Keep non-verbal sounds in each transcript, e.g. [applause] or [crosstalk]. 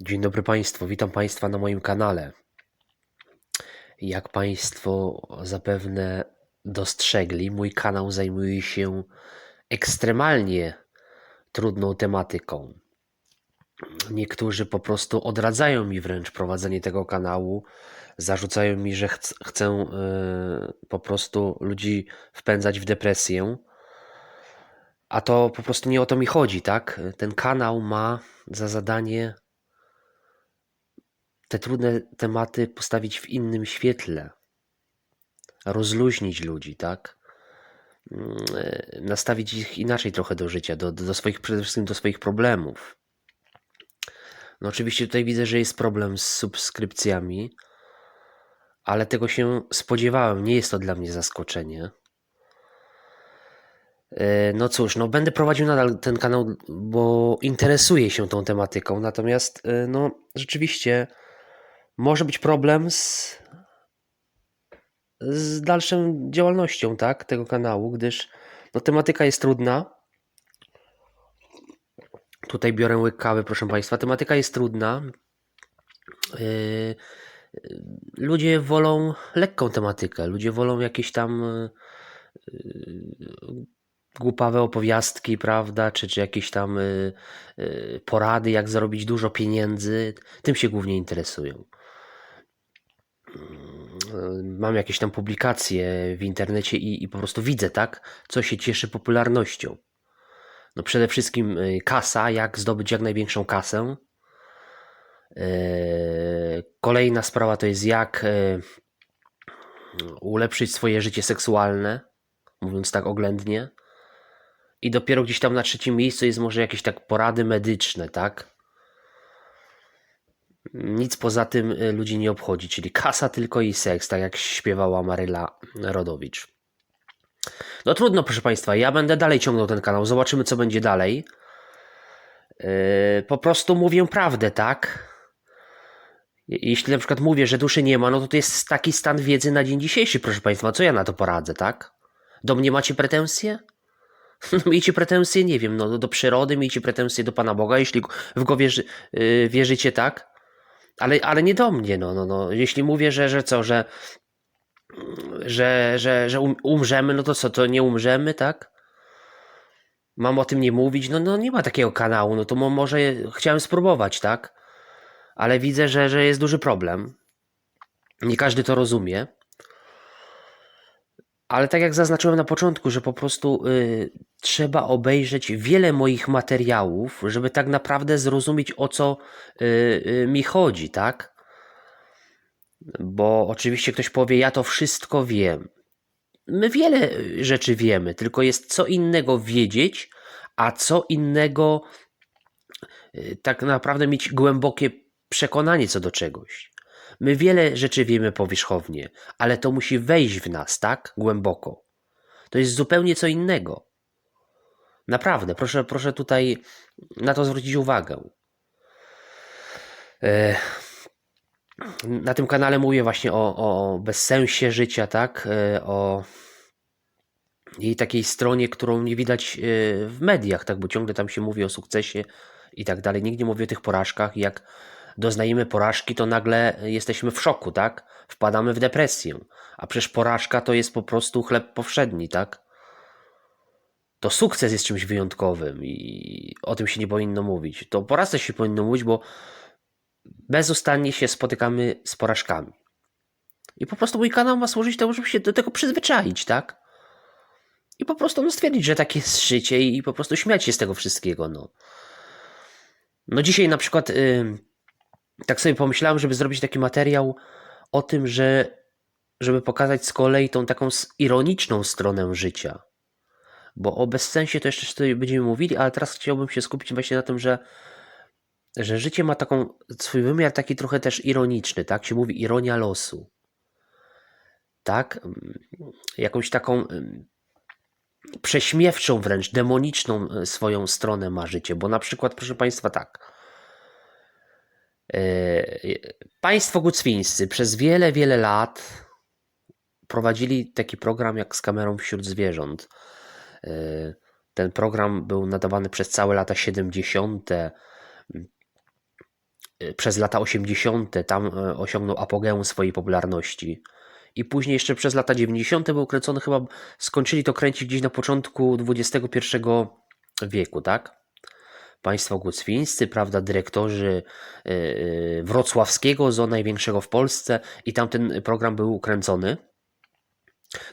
Dzień dobry Państwu, witam Państwa na moim kanale. Jak Państwo zapewne dostrzegli, mój kanał zajmuje się ekstremalnie trudną tematyką. Niektórzy po prostu odradzają mi wręcz prowadzenie tego kanału, zarzucają mi, że chc- chcę e, po prostu ludzi wpędzać w depresję. A to po prostu nie o to mi chodzi, tak? Ten kanał ma za zadanie te trudne tematy postawić w innym świetle, rozluźnić ludzi, tak? Mm, e, Nastawić ich inaczej trochę do życia, do, do swoich, przede wszystkim do swoich problemów. No oczywiście tutaj widzę, że jest problem z subskrypcjami, ale tego się spodziewałem, nie jest to dla mnie zaskoczenie. E, No cóż, no będę prowadził nadal ten kanał, bo interesuję się tą tematyką, natomiast e, no rzeczywiście może być problem z, z dalszą działalnością, tak, tego kanału, gdyż no, tematyka jest trudna. Tutaj biorę łyk kawy, proszę Państwa. Tematyka jest trudna. Yy, ludzie wolą lekką tematykę. Ludzie wolą jakieś tam yy, głupawe opowiastki, prawda, czy, czy jakieś tam yy, yy, porady, jak zarobić dużo pieniędzy. Tym się głównie interesują mam jakieś tam publikacje w internecie i, i po prostu widzę, tak, co się cieszy popularnością. No przede wszystkim y, kasa, jak zdobyć jak największą kasę. Yy, Kolejna sprawa to jest jak ulepszyć swoje życie seksualne, mówiąc tak oględnie. I dopiero gdzieś tam na trzecim miejscu jest może jakieś tak porady medyczne, tak? Nic poza tym y, ludzi nie obchodzi, czyli kasa tylko i seks, tak jak śpiewała Maryla Rodowicz. No trudno, proszę Państwa, ja będę dalej ciągnął ten kanał, zobaczymy co będzie dalej. Yy, po prostu mówię prawdę, tak? Je- Jeśli na przykład mówię, że duszy nie ma, no to to jest taki stan wiedzy na dzień dzisiejszy, proszę Państwa. Co ja na to poradzę, tak? Do mnie macie pretensje? [laughs] No, Miejcie pretensje, nie wiem, no, do przyrody, miejcie pretensje do Pana Boga, jeśli w go wierzy, yy, wierzycie, tak? Ale, ale nie do mnie, no, no, no. Jeśli mówię, że, że co, że, że, że, że um, umrzemy, no to co, to nie umrzemy, tak? Mam o tym nie mówić, no, no nie ma takiego kanału, no to mo, może chciałem spróbować, tak? Ale widzę, że, że jest duży problem. Nie każdy to rozumie. Ale tak jak zaznaczyłem na początku, że po prostu y, trzeba obejrzeć wiele moich materiałów, żeby tak naprawdę zrozumieć o co y, y, mi chodzi, tak? Bo oczywiście ktoś powie, ja to wszystko wiem. My wiele rzeczy wiemy, tylko jest co innego wiedzieć, a co innego y, tak naprawdę mieć głębokie przekonanie co do czegoś. My wiele rzeczy wiemy powierzchownie, ale to musi wejść w nas, tak? Głęboko. To jest zupełnie co innego. Naprawdę, proszę, proszę tutaj na to zwrócić uwagę. E, Na tym kanale mówię właśnie o, o bezsensie życia, tak? E, O jej takiej stronie, którą nie widać e, w mediach, tak? Bo ciągle tam się mówi o sukcesie i tak dalej. Nikt nie mówi o tych porażkach. Jak doznajemy porażki, to nagle jesteśmy w szoku, tak? Wpadamy w depresję. A przecież porażka to jest po prostu chleb powszedni, tak? To sukces jest czymś wyjątkowym i o tym się nie powinno mówić. To porażce się powinno mówić, bo bezustannie się spotykamy z porażkami. I po prostu mój kanał ma służyć temu, żeby się do tego przyzwyczaić, tak? I po prostu no, stwierdzić, że takie jest życie i po prostu śmiać się z tego wszystkiego, no. No dzisiaj na przykład y, tak sobie pomyślałem, żeby zrobić taki materiał o tym, że żeby pokazać z kolei tą taką ironiczną stronę życia. Bo o bezsensie to jeszcze będziemy mówili, ale teraz chciałbym się skupić właśnie na tym, że, że życie ma taką swój wymiar taki trochę też ironiczny, tak? Się mówi ironia losu. Tak? Jakąś taką prześmiewczą wręcz, demoniczną y, swoją stronę ma życie. Bo na przykład, proszę Państwa, tak. Yy, Państwo gucwińscy przez wiele, wiele lat prowadzili taki program jak z kamerą wśród zwierząt. Yy, Ten program był nadawany przez całe lata 70. Yy, y, przez lata 80. tam y, osiągnął apogeum swojej popularności. I później jeszcze przez lata 90. był kręcony chyba, skończyli to kręcić gdzieś na początku XXI wieku, tak? Państwo Gucwińscy, prawda, dyrektorzy wrocławskiego zoo największego w Polsce i tam ten program był kręcony.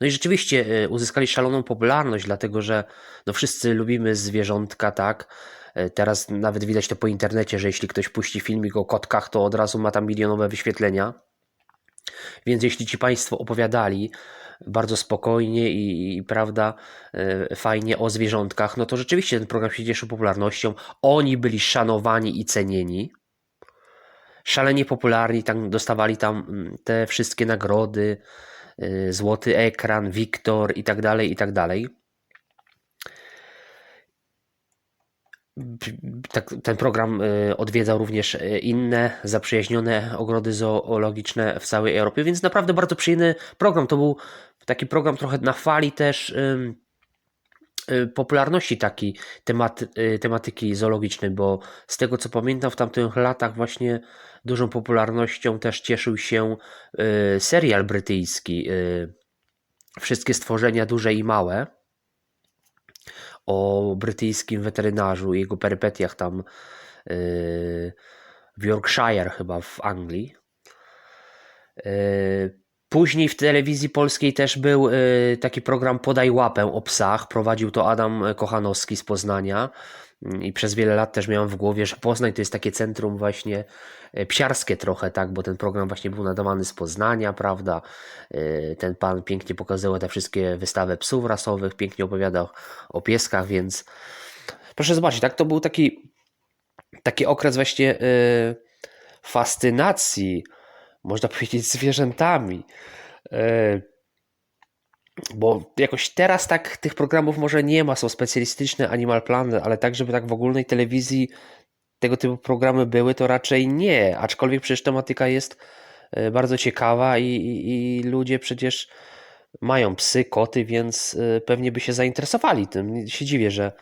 No i rzeczywiście y, uzyskali szaloną popularność, dlatego że no wszyscy lubimy zwierzątka, tak? Y, Teraz nawet widać to po internecie, że jeśli ktoś puści filmik o kotkach, to od razu ma tam milionowe wyświetlenia. Więc jeśli ci Państwo opowiadali bardzo spokojnie i, i prawda, y, fajnie o zwierzątkach, no to rzeczywiście ten program się cieszył popularnością. Oni byli szanowani i cenieni. Szalenie popularni, tam dostawali tam mm, te wszystkie nagrody, złoty ekran, Wiktor i tak dalej, i tak dalej. Tak, ten program y, odwiedzał również y, inne zaprzyjaźnione ogrody zoologiczne w całej Europie, więc naprawdę bardzo przyjemny program. To był taki program trochę na fali też ym, y, popularności takiej tematy, y, tematyki zoologicznej, bo z tego co pamiętam w tamtych latach właśnie dużą popularnością też cieszył się y, serial brytyjski y, Wszystkie stworzenia duże i małe o brytyjskim weterynarzu i jego perypetiach tam w Yorkshire chyba w Anglii. Później w telewizji polskiej też był yy, taki program Podaj łapę o psach. Prowadził to Adam Kochanowski z Poznania. Yy, I przez wiele lat też miałem w głowie, że Poznań to jest takie centrum właśnie yy, psiarskie trochę, tak, bo ten program właśnie był nadawany z Poznania, prawda? Yy, Ten pan pięknie pokazywał te wszystkie wystawy psów rasowych, pięknie opowiadał o pieskach, więc proszę zobaczyć, tak, to był taki, taki okres właśnie fascynacji, można powiedzieć, zwierzętami. Yy, Bo jakoś teraz tak tych programów może nie ma, są specjalistyczne Animal Planet, ale tak, żeby tak w ogólnej telewizji tego typu programy były, to raczej nie. Aczkolwiek przecież tematyka jest yy, bardzo ciekawa i, i, i ludzie przecież mają psy, koty, więc yy, pewnie by się zainteresowali tym. Się dziwię, że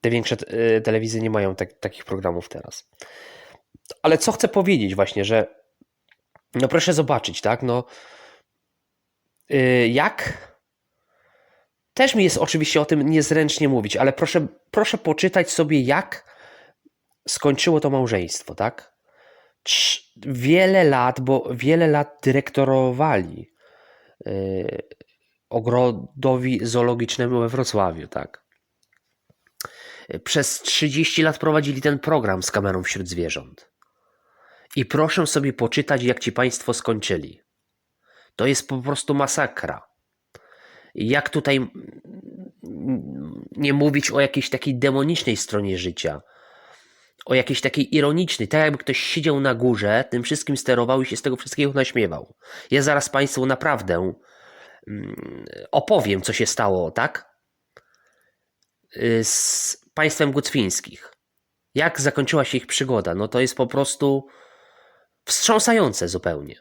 te większe telewizje nie mają tak, takich programów teraz. Ale co chcę powiedzieć właśnie, że no proszę zobaczyć, tak, no yy, jak też mi jest oczywiście o tym niezręcznie mówić, ale proszę, proszę poczytać sobie, jak skończyło to małżeństwo, tak? Wiele lat, bo wiele lat dyrektorowali yy, ogrodowi zoologicznemu we Wrocławiu, tak? Przez 30 lat prowadzili ten program z kamerą wśród zwierząt. I proszę sobie poczytać, jak ci Państwo skończyli. To jest po prostu masakra. Jak tutaj nie mówić o jakiejś takiej demonicznej stronie życia, o jakiejś takiej ironicznej, tak jakby ktoś siedział na górze, tym wszystkim sterował i się z tego wszystkiego naśmiewał. Ja zaraz Państwu naprawdę mm, opowiem, co się stało, tak? Y, Z państwem Gucwińskich. Jak zakończyła się ich przygoda? No to jest po prostu wstrząsające zupełnie.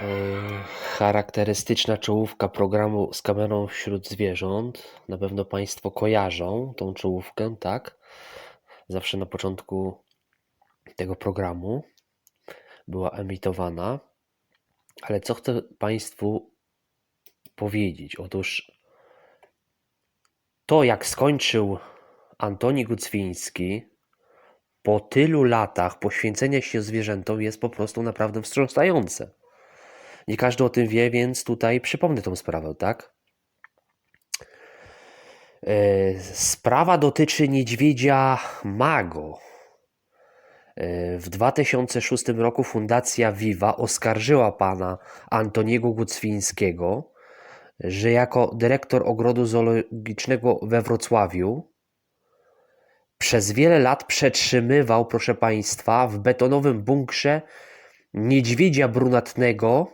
Yy, Charakterystyczna czołówka programu z kamerą wśród zwierząt. Na pewno Państwo kojarzą tą czołówkę, tak? Zawsze na początku tego programu była emitowana. Ale co chcę Państwu powiedzieć? Otóż to, jak skończył Antoni Gucwiński po tylu latach poświęcenia się zwierzętom, jest po prostu naprawdę wstrząsające. Nie każdy o tym wie, więc tutaj przypomnę tą sprawę, tak? E, Sprawa dotyczy niedźwiedzia Mago. E, W 2006 roku Fundacja Viva oskarżyła pana Antoniego Gucwińskiego, że jako dyrektor ogrodu zoologicznego we Wrocławiu przez wiele lat przetrzymywał, proszę państwa, w betonowym bunkrze niedźwiedzia brunatnego,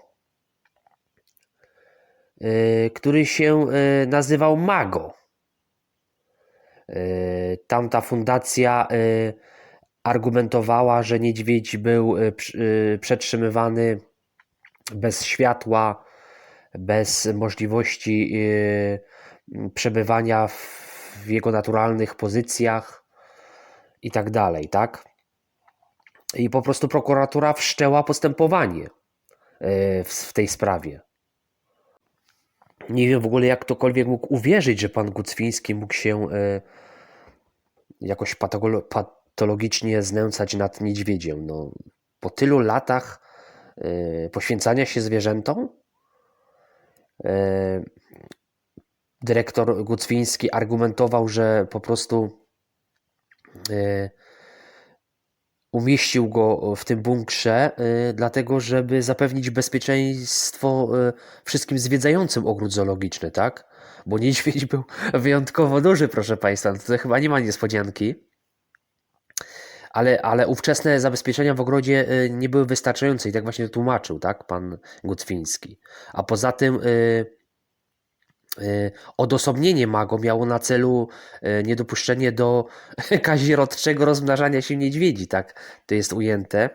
y, który się y, nazywał Mago. Y, Tamta fundacja argumentowała, że niedźwiedź był przetrzymywany bez światła bez możliwości y, przebywania w, jego naturalnych pozycjach i tak dalej, tak? I po prostu prokuratura wszczęła postępowanie y, w, tej sprawie. Nie wiem w ogóle, jak ktokolwiek mógł uwierzyć, że pan Gucwiński mógł się y, jakoś patolo- patologicznie znęcać nad niedźwiedziem. No, po tylu latach poświęcania się zwierzętom, dyrektor Gucwiński argumentował, że po prostu y, umieścił go w tym bunkrze, y, dlatego żeby zapewnić bezpieczeństwo wszystkim zwiedzającym ogród zoologiczny, tak? Bo niedźwiedź był wyjątkowo duży, proszę Państwa. No Tutaj chyba nie ma niespodzianki. Ale, ale ówczesne zabezpieczenia w ogrodzie y, nie były wystarczające i tak właśnie tłumaczył, tak, pan Gucwiński. A poza tym y, y, odosobnienie Mago miało na celu niedopuszczenie do [laughs] kazirodczego rozmnażania się niedźwiedzi, tak, to jest ujęte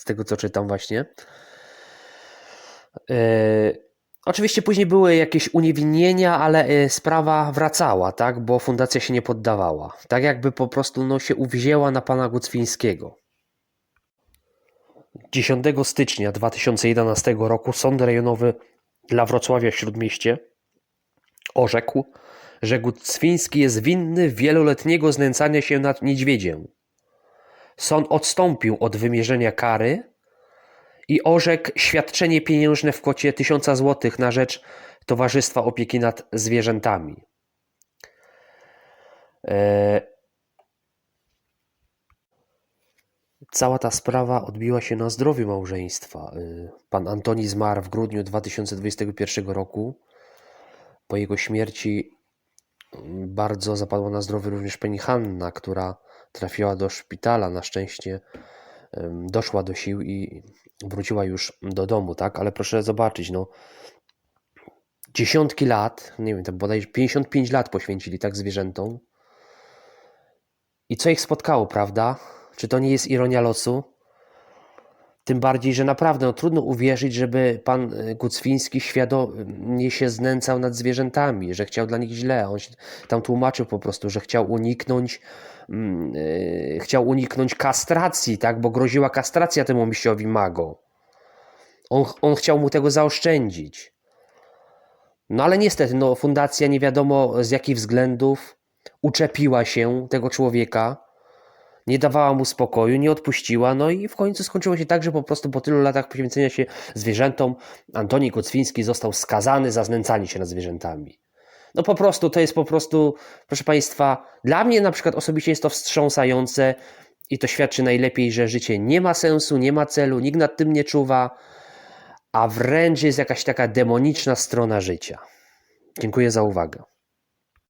z tego, co czytam właśnie. Oczywiście później były jakieś uniewinnienia, ale y, sprawa wracała, tak, bo fundacja się nie poddawała. Tak jakby po prostu no, się uwzięła na pana Gucwińskiego. 10 stycznia 2011 roku Sąd Rejonowy dla Wrocławia Śródmieście orzekł, że Gucwiński jest winny wieloletniego znęcania się nad niedźwiedziem. Sąd odstąpił od wymierzenia kary i orzekł świadczenie pieniężne w kwocie 1000 zł na rzecz Towarzystwa Opieki nad Zwierzętami. E, Cała ta sprawa odbiła się na zdrowiu małżeństwa. E, Pan Antoni zmarł w grudniu 2021 roku. Po jego śmierci mm, bardzo zapadła na zdrowiu również pani Hanna, która trafiła do szpitala. Na szczęście doszła do sił i wróciła już do domu, tak? Ale proszę zobaczyć, no dziesiątki lat, nie wiem, to bodajże 55 lat poświęcili tak zwierzętom. I co ich spotkało, prawda? Czy to nie jest ironia losu? Tym bardziej, że naprawdę no, trudno uwierzyć, żeby pan Gucwiński świadomie się znęcał nad zwierzętami, że chciał dla nich źle. On się tam tłumaczył po prostu, że chciał uniknąć, chciał uniknąć kastracji, tak? Bo groziła kastracja temu mistrzowi Mago. On, on chciał mu tego zaoszczędzić. No ale niestety, no, fundacja nie wiadomo z jakich względów uczepiła się tego człowieka, nie dawała mu spokoju, nie odpuściła, no i w końcu skończyło się tak, że po prostu po tylu latach poświęcenia się zwierzętom Antoni Kocwiński został skazany za znęcanie się nad zwierzętami. No po prostu, to jest po prostu, proszę Państwa, dla mnie na przykład osobiście jest to wstrząsające i to świadczy najlepiej, że życie nie ma sensu, nie ma celu, nikt nad tym nie czuwa, a wręcz jest jakaś taka demoniczna strona życia. Dziękuję za uwagę.